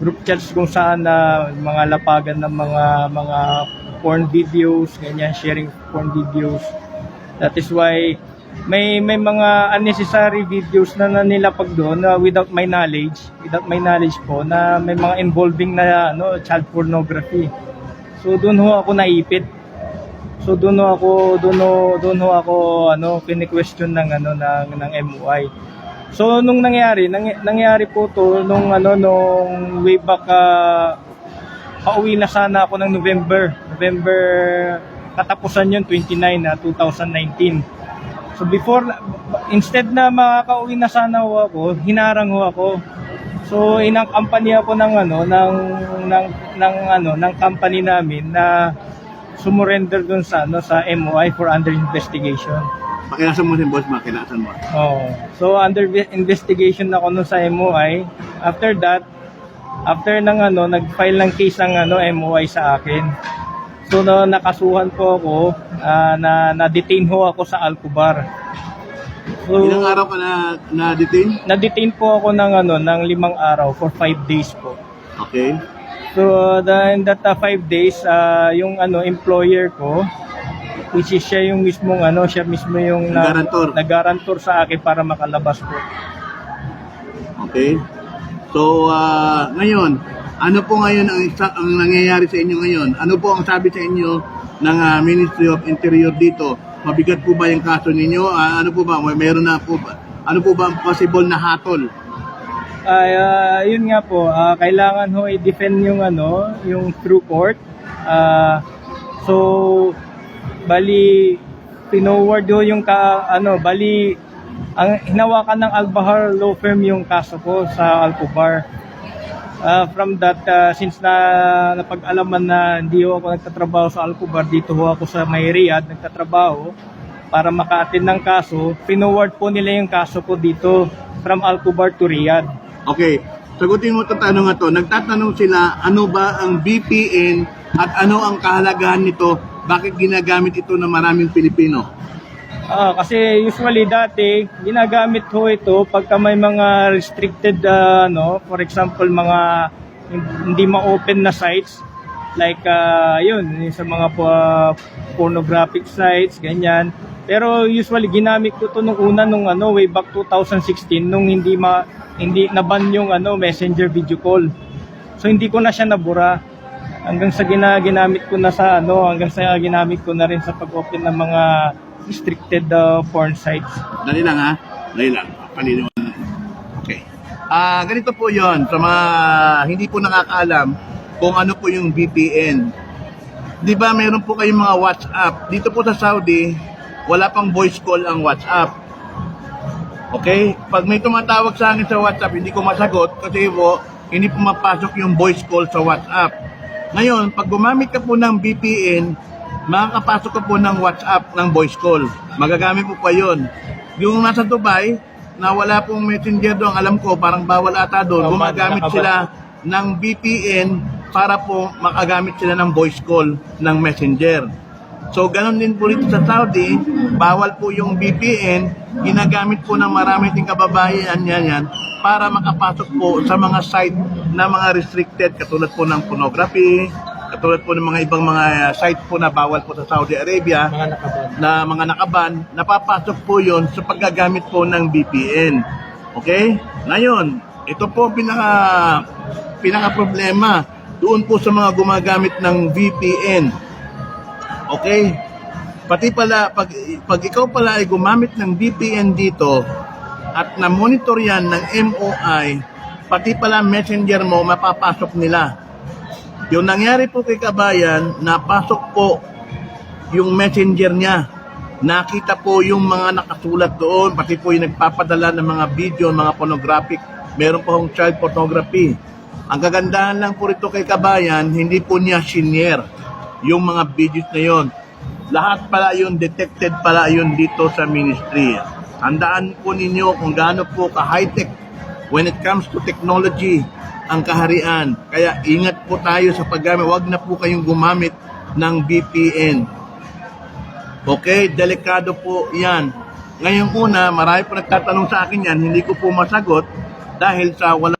group chats kung saan na mga lapagan ng mga mga porn videos, ganyan, sharing porn videos. That is why may may mga unnecessary videos na, na nilapag doon na without my knowledge, without my knowledge po na may mga involving na ano child pornography. So doon ho ako naipit. So doon ho ako doon ho doon ho ako ano kini-question ng ano ng ng MUI. So nung nangyari, nangy- nangyari po to nung ano nung way back ah, pauwi na sana ako ng November. November katapusan yun 29 na 2019. So before instead na makakauwi na sana ho ako, hinarang ho ako. So inang company ako ng ano ng ng ng ano ng company namin na sumurrender dun sa ano sa MOI for under investigation. Pakilasan mo si boss, makilasan mo. Oh. So under investigation ako nun sa MOI. After that, after ng ano, nag-file ng case ang ano MOI sa akin. So na nakasuhan po ako ah, na na-detain ho ako sa Alcobar. So Ilang araw ka na na-detain? na-detain po ako ng ano ng limang araw for five days po. Okay. So the, in that uh, five days, ah, yung ano employer ko, which is siya yung mismong ano, siya mismo yung na- Nag-guarantor. nag-guarantor sa akin para makalabas po. Okay. So, ah, ngayon, ano po ngayon ang, isa- ang nangyayari sa inyo ngayon? Ano po ang sabi sa inyo ng ah, Ministry of Interior dito? Mabigat po ba yung kaso ninyo? Ah, ano po ba? May meron na po ba? Ano po ba ang possible na hatol? Ay, ah, yun nga po, ah, kailangan ho i-defend yung ano, yung through court. Ah, so bali pinoward ho yung ka ano, bali ang hinawakan ng Albahar Law Firm yung kaso ko sa Alcobar. Ah, from that, ah, since na napag-alaman na hindi ho ako nagtatrabaho sa Alcobar, dito ho ako sa may nagtatrabaho para maka-attend ng kaso, pinoward po nila yung kaso ko dito from Alcobar to Riyadh. Okay. Sagutin mo itong tanong na to. Nagtatanong sila, ano ba ang BPN at ano ang kahalagahan nito? Bakit ginagamit ito ng maraming Pilipino? Ah, kasi usually dati ginagamit ho ito pagka may mga restricted ah, ano, for example mga hindi ma-open na sites like ah, yun yung sa mga ah, pornographic sites ganyan. Pero usually ginamit ko to nung una nung ano way back 2016 nung hindi ma hindi naban yung ano messenger video call. So hindi ko na siya nabura hanggang sa gina, ginamit ko na sa ano hanggang sa ginamit ko na rin sa pag-open ng mga restricted uh, porn sites. Dali lang ha. Dali lang. Paniniwala. Okay. Ah, ganito po 'yon sa mga hindi po nakakaalam kung ano po yung VPN. 'Di ba meron po kayong mga WhatsApp. Dito po sa Saudi, wala pang voice call ang WhatsApp. Okay? Pag may tumatawag sa akin sa WhatsApp, hindi ko masagot kasi po hindi po mapasok yung voice call sa WhatsApp. Ngayon, pag gumamit ka po ng VPN, makakapasok ka po ng WhatsApp ng voice call. Magagamit po pa yon. Yung nasa Dubai, na wala pong messenger doon, alam ko, parang bawal ata doon, Oh, gumagamit sila ng VPN para po makagamit sila ng voice call ng messenger. So, ganun din po rito sa Saudi, bawal po yung VPN, ginagamit po ng marami ting kababayan yan yan para makapasok po sa mga site na mga restricted katulad po ng pornography, katulad po ng mga ibang mga site po na bawal po sa Saudi Arabia Mga nakaban. na mga nakaban, napapasok po yon sa paggagamit po ng VPN. Okay? Ngayon, ito po pinaka pinaka problema doon po sa mga gumagamit ng VPN. Okay? Pati pala pag pag ikaw pala ay gumamit ng VPN dito at na-monitor yan ng MOI, pati pala messenger mo mapapasok nila. Yung nangyari po kay Kabayan, napasok po yung messenger niya. Nakita po yung mga nakasulat doon, pati po yung nagpapadala ng mga video, mga pornographic. Meron po hong child pornography. Ang kagandahan lang po rito kay Kabayan, hindi po niya senior yung mga videos na yon. Lahat pala yun, detected pala yun dito sa ministry. Handaan po ninyo kung gaano po ka-high-tech when it comes to technology ang kaharian. Kaya ingat po tayo sa paggamit. Huwag na po kayong gumamit ng VPN. Okay, delikado po yan. Ngayon una, marami po nagtatanong sa akin yan, hindi ko po masagot dahil sa wala